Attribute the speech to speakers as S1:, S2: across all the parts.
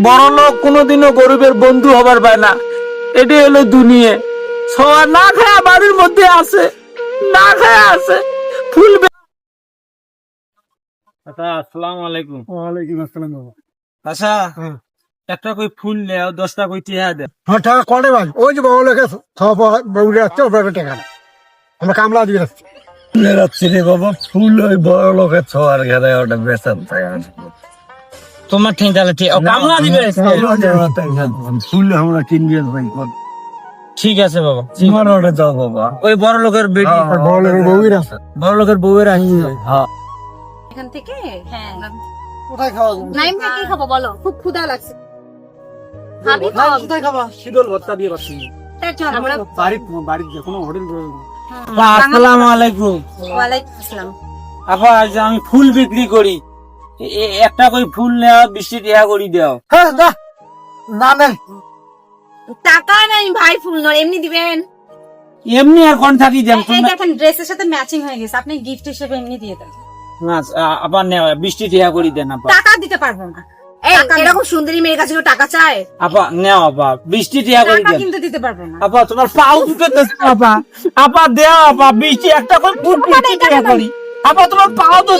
S1: বড় লোক কোনোদিনও গরিবের বন্ধু হবার পায় না। এটি হলো দুনিয়া। সবার না খায়া বাড়ির মধ্যে আছে না খায়া আছে ফুল বে- আচ্ছা আসসালামু আলাইকুম।
S2: ওয়ালাইকুম আসসালাম বাবা।
S1: আচ্ছা একটা কই ফুল নেও দশটা কই টিয়া দে।
S2: হ্যাঁ টাকা কটে ভাই ওই যে বাবু আসছে ওপরে টাকা আমরা কামলা দিয়ে
S3: রাত্রি বাবা ফুল ওই বড় লোকের ছোয়ার ঘরে ওটা বেসান
S1: তোমার ঠিক তাহলে কামলা দিবে।
S3: ফুল আমরা কিনবি
S1: ঠিক আছে বাবা।
S3: তোমার ওটা দাও বাবা।
S1: ওই বড় লোকের বেটি।
S2: বড় লোকের বউই আছে।
S1: বড় লোকের বউয়ের আসি
S3: হ্যাঁ।
S4: এখান থেকে? হ্যাঁ।
S2: কোথায় খাওয়া
S4: নাইম কি খাব বলো? খুব ক্ষুধা লাগছে। খাবি খাও।
S2: কোথায় খাবা? শীতল ভর্তা দিয়ে পাচ্ছি
S4: আমরা
S2: বাড়ি যে কোনো হোটেল
S1: আসসালামু আলাইকুম।
S4: ওয়ালাইকুম আসসালাম।
S1: আপা আজ আমি ফুল বিক্রি করি। একটা কই ফুল নেওয়া বৃষ্টি টিয়া করি দাও।
S2: হ্যাঁ না না নেই।
S4: টাকা নাই ভাই ফুল নয় এমনি দিবেন?
S1: এমনি আর কোন থাকি দেন
S4: এই দেখেন ড্রেসের সাথে ম্যাচিং হয়ে গেছে। আপনি গিফট হিসেবে এমনি দিয়ে দেন।
S1: আবার নেওয়া বৃষ্টি টিয়া করি দেন আপা।
S4: টাকা দিতে পারব না। এই এরকম সুন্দরী মেয়ের কাছে টাকা চায়?
S1: আপা নেও আপা বৃষ্টি টিয়া করি দেন।
S4: কিন্তু দিতে পারব না।
S1: আপা তোমার পাও দুটো আপা। আপা দেও আপা বৃষ্টি একটা করে ফুল বৃষ্টি টিয়া করি। আপা তোমার পাও তো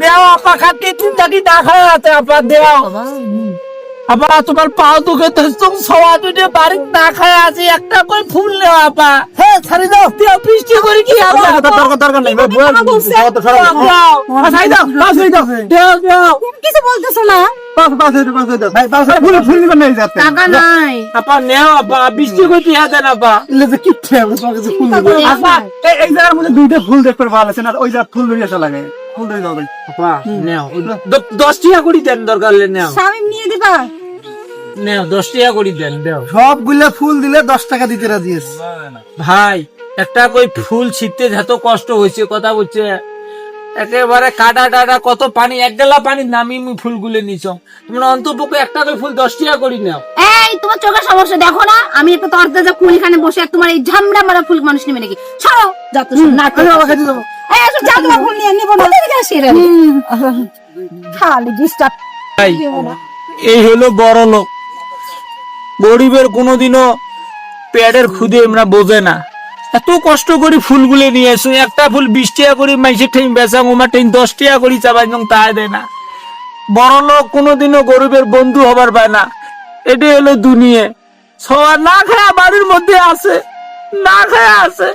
S1: দেও আপা খাতে তিনটা কি দেখা আছে? আপা দেও। আপা তোমার পাও দুটো তো তুমি সবা দুটো বাড়ি না খায় আছে একটা করে ফুল নেও আপা। হ্যাঁ ছাড়ি দাও। দেও বৃষ্টি করে কি আপা
S2: দরকার দরকার নেই খাওয়া তো
S1: দাও দাও। পাঁচ দাও। দেও দেও।
S4: কিছু বলতেছো না?
S2: পাঁচ পাঁচ হইতে পাঁচ হইতে ভাই পাঁচ ফুল ফুল নিবেন না যাতে
S4: টাকা নাই।
S1: আপা নেও আপা বৃষ্টি করে টিয়া দেন আপা।
S2: ইলে যে কিচ্ছে আমি তোমার কাছে ফুল দিব
S1: আপা।
S2: এই এই জায়গার মধ্যে দুইটা ফুল দেখতে ভালো আছে না? ওই ফুল ধরে আসা লাগে। ফুল ধরে যাও ভাই।
S1: আপা নেও। দ- দশ টিয়া দেন দরকার হলে নেও।
S4: নিয়ে
S1: নেও দশ টিয়া করি দেন দেও।
S2: সবগুলা ফুল দিলে দশ টাকা দিতে রাজি আছে।
S1: ভাই একটা কই ফুল ছিটতে যত কষ্ট হয়েছে কথা বলছে। একেবারে কাটা টাটা কত পানি এক গেলা পানি নামি আমি ফুলগুলো নিছ তোমরা অন্তপক্ষে একটা করে ফুল দশ টিয়া করি নাও।
S4: এই তোমার চোখের সমস্যা দেখো না আমি একটু তর্দা যা ফুল এখানে বসে আর তোমার এই ঝামড়া মারা ফুল মানুষ নেবে নাকি? ছাড়ো যত নাটক
S2: আমি আবার খাইতে
S4: এই আসো যা তোমার ফুল নিয়ে নিব না। খালি ডিস্টার্ব
S1: এই হলো বড় লোক। গরিবের কোনোদিনও পেটের খুদে আমরা বোঝে না। এত কষ্ট করে ফুলগুলো নিয়ে এসো, একটা ফুল বিশ টাকা করে মাইসে ঠেই বেচা উমা ঠেই দশ টাকা করে চাবাই এবং তা দেয় না। বড় লোক কোনোদিনও গরিবের বন্ধু হবার পায় না। এটি হলো দুনিয়া। সবার না খায়া বাড়ির মধ্যে আছে, না খায়া আছে।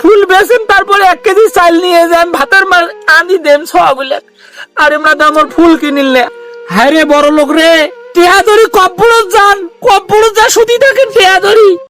S1: ফুল বেচেন, তারপরে এক কেজি চাল নিয়ে যান, ভাতের মাল আনি দেন সবাগুলো। আর আমরা দামর ফুল কিনিলে হ্যাঁ রে বড় লোক রে টেহা ধরি কপ্পুরত যান কপ্পুরত যা সুদি থাকেন টেহা ধরি